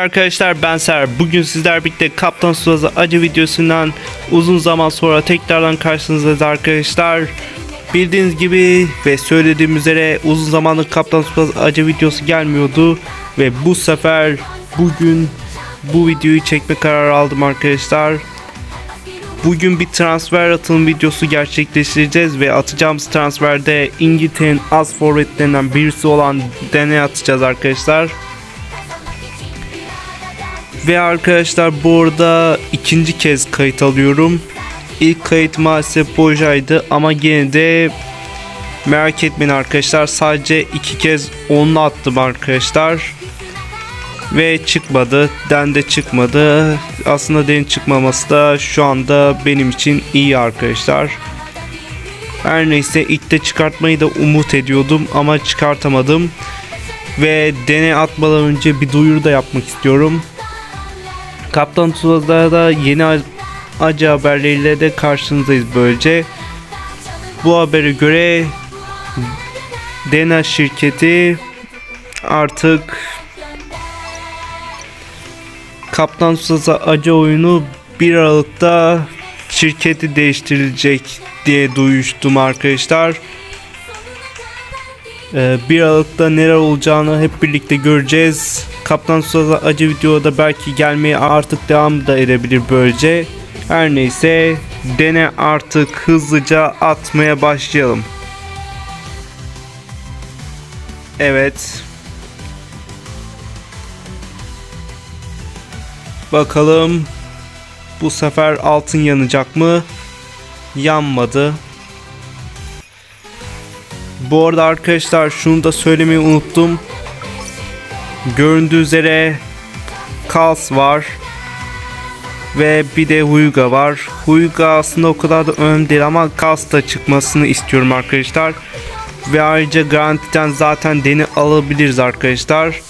arkadaşlar ben Ser. Bugün sizler birlikte Kaptan Tsubasa acı videosundan uzun zaman sonra tekrardan karşınızdayız arkadaşlar. Bildiğiniz gibi ve söylediğim üzere uzun zamandır Kaptan Tsubasa acı videosu gelmiyordu. Ve bu sefer bugün bu videoyu çekme kararı aldım arkadaşlar. Bugün bir transfer atılım videosu gerçekleştireceğiz ve atacağımız transferde İngiltere'nin az forvetlerinden birisi olan Dene atacağız arkadaşlar. Ve arkadaşlar bu arada ikinci kez kayıt alıyorum. İlk kayıt maalesef Boja'ydı ama gene de merak etmeyin arkadaşlar sadece iki kez onlu attım arkadaşlar. Ve çıkmadı. Den de çıkmadı. Aslında den çıkmaması da şu anda benim için iyi arkadaşlar. Her neyse ilk de çıkartmayı da umut ediyordum ama çıkartamadım. Ve dene atmadan önce bir duyuru da yapmak istiyorum. Kaptan Tsubasa'da yeni acı haberleriyle de karşınızdayız böylece. Bu habere göre Dena şirketi artık Kaptan Tsubasa acı oyunu 1 Aralık'ta şirketi değiştirilecek diye duymuştum arkadaşlar. Ee, 1 Aralık'ta neler olacağını hep birlikte göreceğiz. Kaptan Tsubasa acı videoda belki gelmeye artık devam da edebilir böylece. Her neyse dene artık hızlıca atmaya başlayalım. Evet. Bakalım bu sefer altın yanacak mı? Yanmadı. Bu arada arkadaşlar şunu da söylemeyi unuttum. Göründüğü üzere Kals var. Ve bir de Huyga var. Huyga aslında o kadar da önemli değil ama Kals da çıkmasını istiyorum arkadaşlar. Ve ayrıca garantiden zaten deni alabiliriz arkadaşlar.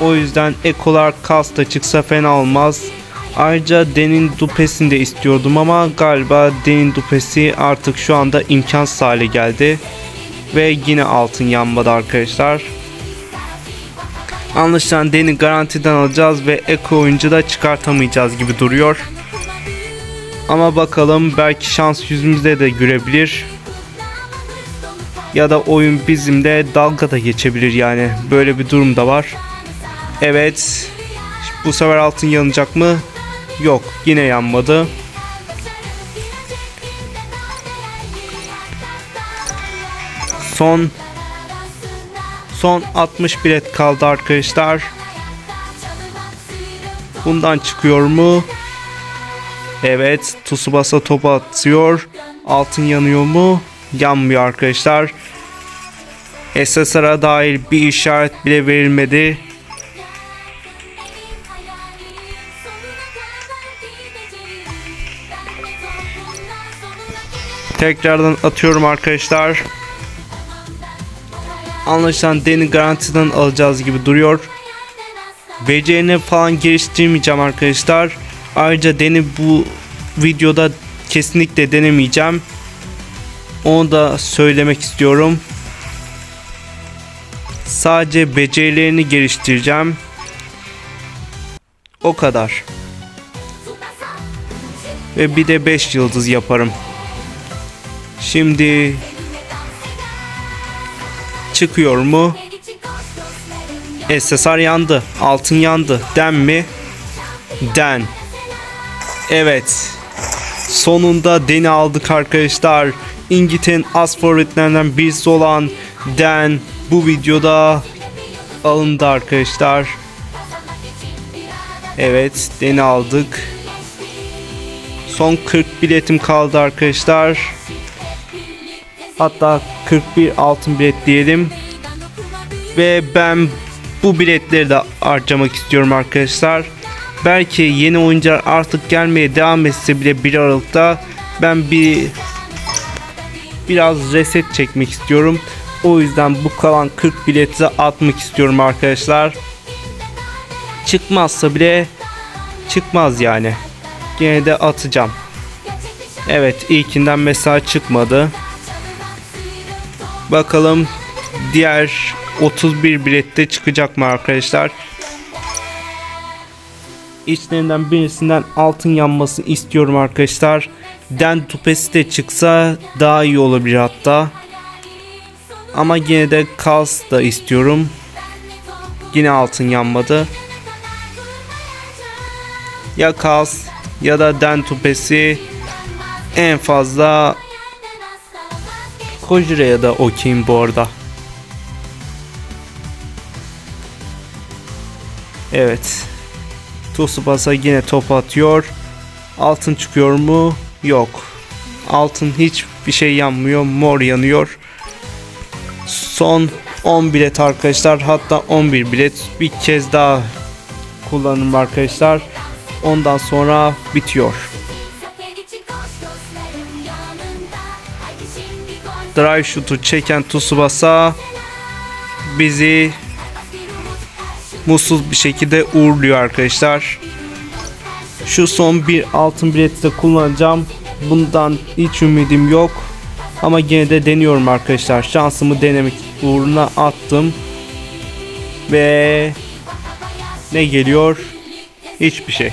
O yüzden ek olarak Kals da çıksa fena olmaz. Ayrıca Den'in dupesini de istiyordum ama galiba Den'in dupesi artık şu anda imkansız hale geldi. Ve yine altın yanmadı arkadaşlar. Anlaşılan Den'i garantiden alacağız ve ek oyuncu da çıkartamayacağız gibi duruyor. Ama bakalım belki şans yüzümüzde de görebilir. Ya da oyun bizimle dalga da geçebilir yani. Böyle bir durum da var. Evet. Bu sefer altın yanacak mı? Yok. Yine yanmadı. Son Son 60 bilet kaldı arkadaşlar. Bundan çıkıyor mu? Evet. Tsubasa topu atıyor. Altın yanıyor mu? Yanmıyor arkadaşlar. SSR'a dair bir işaret bile verilmedi. Tekrardan atıyorum arkadaşlar. Anlaşılan Den'i garantiden alacağız gibi duruyor. BC'ni falan geliştirmeyeceğim arkadaşlar. Ayrıca Den'i bu videoda kesinlikle denemeyeceğim. Onu da söylemek istiyorum. Sadece becerilerini geliştireceğim. O kadar. Ve bir de 5 yıldız yaparım. Şimdi çıkıyor mu? SSR yandı. Altın yandı. Den mi? Den. Evet. Sonunda Den'i aldık arkadaşlar. İngiltere'nin az forvetlerinden birisi olan Den bu videoda alındı arkadaşlar. Evet Den'i aldık. Son 40 biletim kaldı arkadaşlar. Hatta 41 altın bilet diyelim. Ve ben bu biletleri de harcamak istiyorum arkadaşlar. Belki yeni oyuncular artık gelmeye devam etse bile 1 Aralık'ta ben bir biraz reset çekmek istiyorum. O yüzden bu kalan 40 bileti atmak istiyorum arkadaşlar. Çıkmazsa bile çıkmaz yani. Gene de atacağım. Evet ilkinden mesela çıkmadı. Bakalım diğer 31 bilette çıkacak mı arkadaşlar? içlerinden birisinden altın yanması istiyorum arkadaşlar. Den tupesi de çıksa daha iyi olabilir hatta. Ama yine de Kals da istiyorum. Yine altın yanmadı. Ya Kals ya da Den tupesi en fazla Kojire'ye da okeyim bu arada. Evet. Tsubasa yine top atıyor. Altın çıkıyor mu? Yok. Altın hiçbir şey yanmıyor. Mor yanıyor. Son 10 bilet arkadaşlar. Hatta 11 bilet. Bir kez daha kullanın arkadaşlar. Ondan sonra bitiyor. Drive shoot'u çeken Tsubasa bizi mutsuz bir şekilde uğurluyor arkadaşlar. Şu son bir altın bileti de kullanacağım. Bundan hiç ümidim yok. Ama yine de deniyorum arkadaşlar. Şansımı denemek uğruna attım. Ve ne geliyor? Hiçbir şey.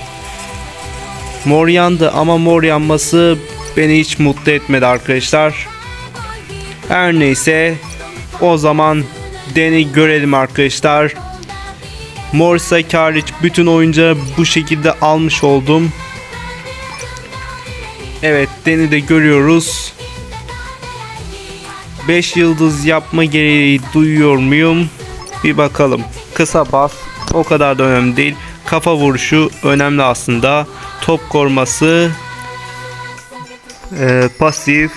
Mor yandı ama mor yanması beni hiç mutlu etmedi arkadaşlar. Her neyse o zaman Den'i görelim arkadaşlar. Morsaki hariç bütün oyuncağı bu şekilde almış oldum. Evet Den'i de görüyoruz. 5 yıldız yapma gereği duyuyor muyum? Bir bakalım. Kısa bas o kadar da önemli değil. Kafa vuruşu önemli aslında. Top koruması e, pasif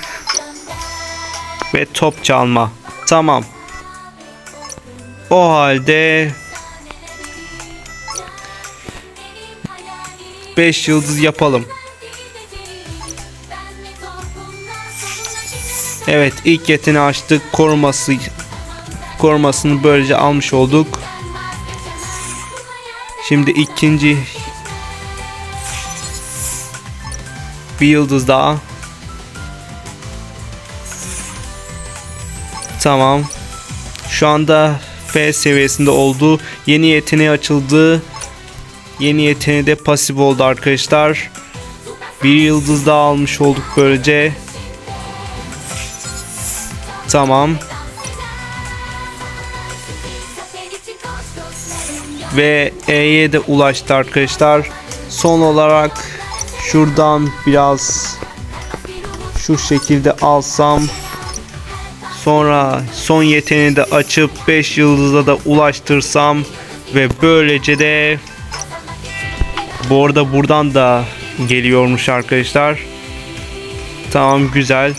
ve top çalma. Tamam. O halde 5 yıldız yapalım. Evet ilk yetini açtık. Koruması korumasını böylece almış olduk. Şimdi ikinci bir yıldız daha. Tamam. Şu anda F seviyesinde oldu. Yeni yeteneği açıldı. Yeni yeteneği de pasif oldu arkadaşlar. Bir yıldız daha almış olduk böylece. Tamam. Ve E'ye de ulaştı arkadaşlar. Son olarak şuradan biraz şu şekilde alsam sonra son yeteneği de açıp 5 yıldıza da ulaştırsam ve böylece de bu arada buradan da geliyormuş arkadaşlar. Tamam güzel.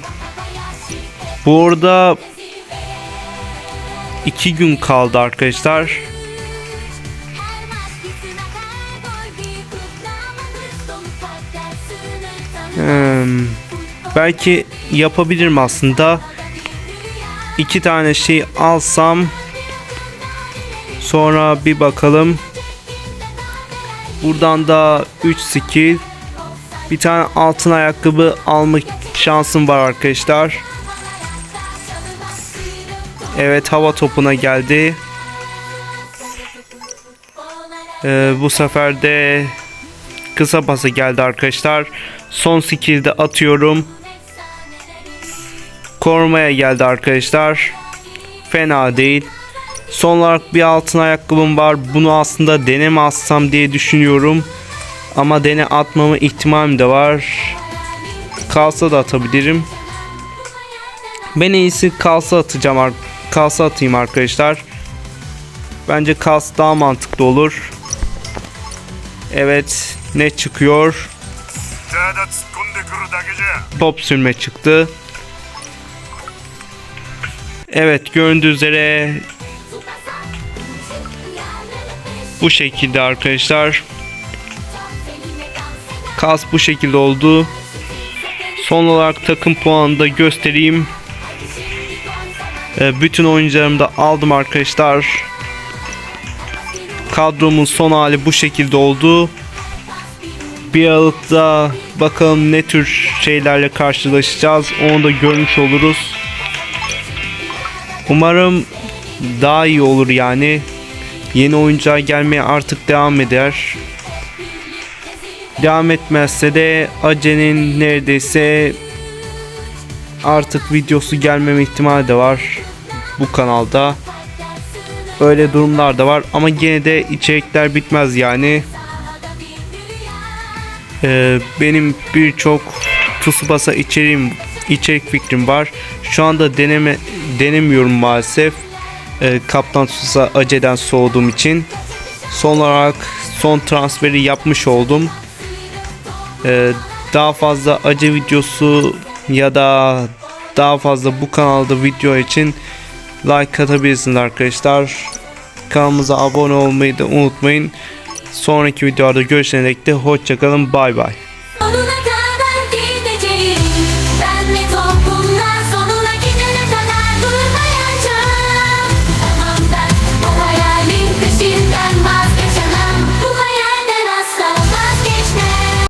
Bu arada 2 gün kaldı arkadaşlar. Hmm, belki yapabilirim aslında. İki tane şey alsam sonra bir bakalım. Buradan da 3 skill bir tane altın ayakkabı alma şansım var arkadaşlar. Evet hava topuna geldi. Ee, bu sefer de kısa pası geldi arkadaşlar. Son skill'de atıyorum. Korumaya geldi arkadaşlar. Fena değil. Son olarak bir altın ayakkabım var. Bunu aslında deneme atsam diye düşünüyorum. Ama dene atmama ihtimalim de var. Kalsa da atabilirim. Ben en iyisi kalsa atacağım. Kalsa atayım arkadaşlar. Bence kals daha mantıklı olur. Evet ne çıkıyor? Top sürme çıktı. Evet göründüğü üzere bu şekilde arkadaşlar. Kas bu şekilde oldu. Son olarak takım puanını da göstereyim. Ee, bütün oyuncularımı da aldım arkadaşlar. Kadromun son hali bu şekilde oldu. Bir Aralık'ta bakalım ne tür şeylerle karşılaşacağız. Onu da görmüş oluruz. Umarım daha iyi olur yani. Yeni oyuncular gelmeye artık devam eder. Devam etmezse de Ace'nin neredeyse artık videosu gelmeme ihtimali de var bu kanalda. Öyle durumlar da var ama gene de içerikler bitmez yani. Ee, benim birçok Tsubasa içeriğim içerik fikrim var. Şu anda deneme denemiyorum maalesef. E, Kaptan Susa aceden soğuduğum için. Son olarak son transferi yapmış oldum. E, daha fazla acı videosu ya da daha fazla bu kanalda video için like atabilirsiniz arkadaşlar. Kanalımıza abone olmayı da unutmayın. Sonraki videolarda görüşene dek de hoşçakalın bay bay.